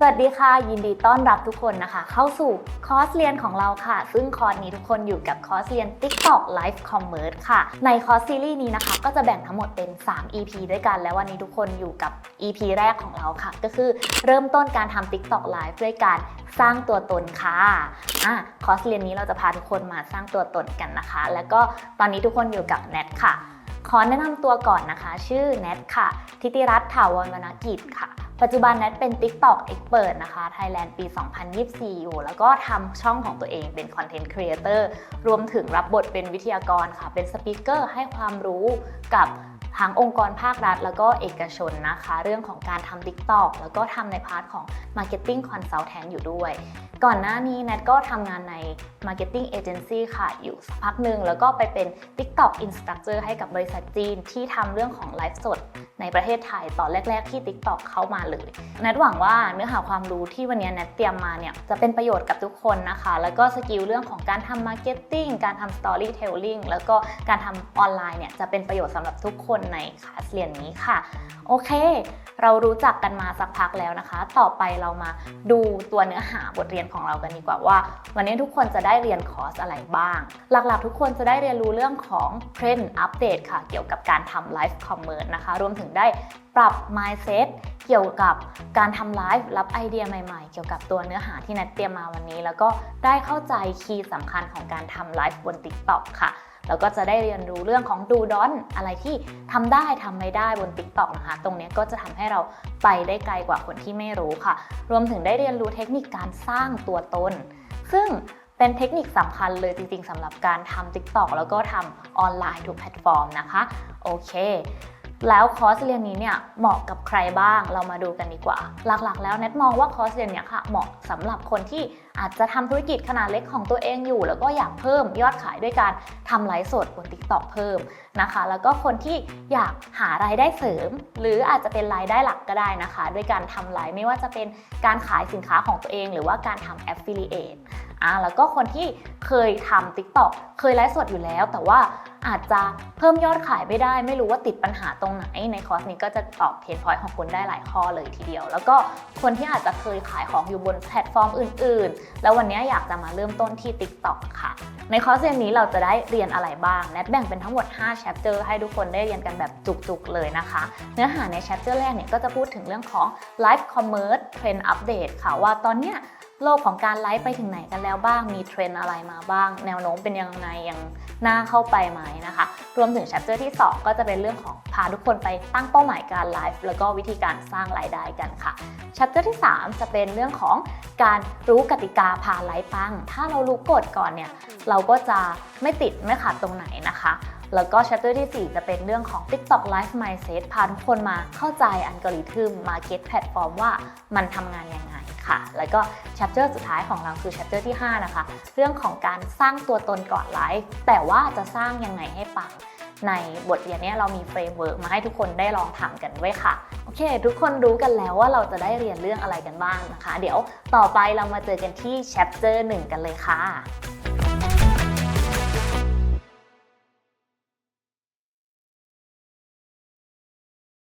สวัสดีค่ะ ยินดีต้อนรับทุกคนนะคะ เข้าสู่คอร์สเรียนของเราค่ะ ซึ่งคอร์สนี้ทุกคนอยู่กับคอร์สเรียน TikTok Live Commerce ค่ะ ในคอร์สซีรีส์นี้นะคะ ก็จะแบ่งทั้งหมดเป็น 3 EP ด้วยกัน และวันนี้ทุกคนอยู่กับ EP แรกของเราค่ะ ก็คือเริ่มต้นการทำ TikTok Live ด้วยการสร้างตัวตนค่ะอะคอร์สเรียนนี้เราจะพาทุกคนมาสร้างตัวตนกันนะคะ แล้วก็ตอนนี้ทุกคนอยู่กับแนทค่ะ ขอแนะนำตัวก่อนนะคะ ชื่อแนทค่ะ ทิติรัตน์ถาวรวรรณกิจค่ะ ปัจจุบันแนทเป็น TikTok Expert นะคะ Thailand ปี 2024 อยู่ แล้วก็ทำช่องของตัวเองเป็น Content Creator รวมถึงรับบทเป็นวิทยากรค่ะ เป็นสปิเกอร์ให้ความรู้กับ ทั้งองค์กรภาครัฐ แล้วก็เอกชนนะคะ เรื่องของการทำ TikTok แล้วก็ทำในพาร์ทของ Marketing Consultant อยู่ด้วย ก่อนหน้านี้แนทก็ทำงานใน Marketing Agency ค่ะ อยู่สักพักหนึ่งแล้วก็ไปเป็น TikTok Instructor ให้กับบริษัทจีนที่ทำเรื่องของไลฟ์สดในประเทศไทยตอนแรก ๆ ที่ TikTok เข้ามาเลย แนทหวังว่าเนื้อหาความรู้ที่วันนี้แนทเตรียมมาเนี่ยจะเป็นประโยชน์กับทุกคนนะคะ แล้วก็สกิลเรื่องของการทำ Marketing การทำ Storytelling แล้วก็การทำออนไลน์เนี่ยจะเป็นประโยชน์สำหรับทุกคนในคลาสเรียนนี้ค่ะ โอเค เรารู้จักกันมาสักพักแล้วนะคะ ต่อไปเรามาดูตัวเนื้อหาบทเรียนของเรากันดีกว่าว่า วันนี้ทุกคนจะได้เรียนคอร์สอะไรบ้าง หลักๆ ทุกคนจะได้เรียนรู้เรื่องของเทรนด์อัปเดตค่ะ เกี่ยวกับการทำไลฟ์คอมเมอร์สนะคะ รวมถึงได้ปรับ mindset เกี่ยวกับการทำไลฟ์รับไอเดียใหม่ๆ เกี่ยวกับตัวเนื้อหาที่นัดเตรียมมาวันนี้ แล้วก็ได้เข้าใจคีย์สำคัญของการทำไลฟ์บน TikTok ค่ะ แล้วก็จะได้เรียนรู้เรื่องของดูดอนอะไรที่ทำได้ทำไม่ได้บน TikTok นะคะ ตรงนี้ก็จะทำให้เราไปได้ไกลกว่าคนที่ไม่รู้ค่ะ รวมถึงได้เรียนรู้เทคนิคการสร้างตัวตน ซึ่งเป็นเทคนิคสำคัญเลยจริงๆสำหรับการทำ TikTok แล้วก็ทำออนไลน์ทุกแพลตฟอร์มนะคะ โอเค แล้วคอร์สเรียนนี้เนี่ยเหมาะกับใครบ้างเรามาดูกันดีกว่า หลักๆ แล้วแนทมองว่าคอร์สเรียนเนี้ยค่ะเหมาะสำหรับคนที่อาจจะทำธุรกิจขนาดเล็กของตัวเองอยู่ แล้วก็อยากเพิ่มยอดขายด้วยการทำไลฟ์สดบน TikTok เพิ่มนะคะ แล้วก็คนที่อยากหารายได้เสริม หรืออาจจะเป็นรายได้หลักก็ได้นะคะ ด้วยการทำไลฟ์ไม่ว่าจะเป็นการขายสินค้าของตัวเอง หรือว่าการทำ Affiliate อะแล้วก็คนที่เคยทำ TikTok เคยไลฟ์สดอยู่แล้ว แต่ว่าอาจจะเพิ่มยอดขายไม่ได้ ไม่รู้ว่าติดปัญหาตรงไหนในคอร์สนี้ก็จะตอบเพนพอยต์ของคุณได้หลายข้อเลยทีเดียว แล้วก็คนที่อาจจะเคยขายของอยู่บนแพลตฟอร์มอื่น ๆ แล้ววันนี้อยากจะมาเริ่มต้นที่ TikTok ค่ะ ในคอร์สเรียนนี้เราจะได้เรียนอะไรบ้างแนทแบ่งเป็นทั้งหมด 5 chapter ให้ทุกคนได้เรียนกันแบบจุกๆเลยนะคะ เนื้อหาใน chapter แรกเนี่ยก็จะพูดถึงเรื่องของ Live Commerce Trend Update ค่ะว่าตอนเนี้ย โลกของการไลฟ์ไปถึงไหนกันแล้วบ้าง มีเทรนอะไรมาบ้าง แนวโน้มเป็นยังไงยังน่าเข้าไปไหมนะคะ รวมถึง c h a p t e r ที่ 2 ก็จะเป็นเรื่องของพาทุกคนไปตั้งเป้าหมายการไลฟ์แล้วก็วิธีการสร้างรายได้กันค่ะ c h a p t e r ที่ 3 จะเป็นเรื่องของการรู้กติกาพาไลฟ์ปัง ถ้าเรารู้กฎก่อนเนี่ยเราก็จะไม่ติดไม่ขาดตรงไหนนะคะแล้วก็ chapter ที่ 4 จะเป็นเรื่องของ TikTok Live Mindset พาทุกคนมาเข้าใจอัลกอริทึม Market Platform ว่ามันทำงานยังไง ค่ะ แล้วก็ chapter สุดท้ายของเราคือ chapter ที่ 5 นะคะ เรื่องของการสร้างตัวตนก่อนไลฟ์แต่ว่าจะสร้างยังไงให้ปังในบทเรียนนี้เรามีเฟรมเวิร์กมาให้ทุกคนได้ลองทำกันด้วยค่ะ โอเค ทุกคนรู้กันแล้วว่าเราจะได้เรียนเรื่องอะไรกันบ้างนะคะ เดี๋ยวต่อไปเรามาเจอกันที่ chapter 1กันเลยค่ะ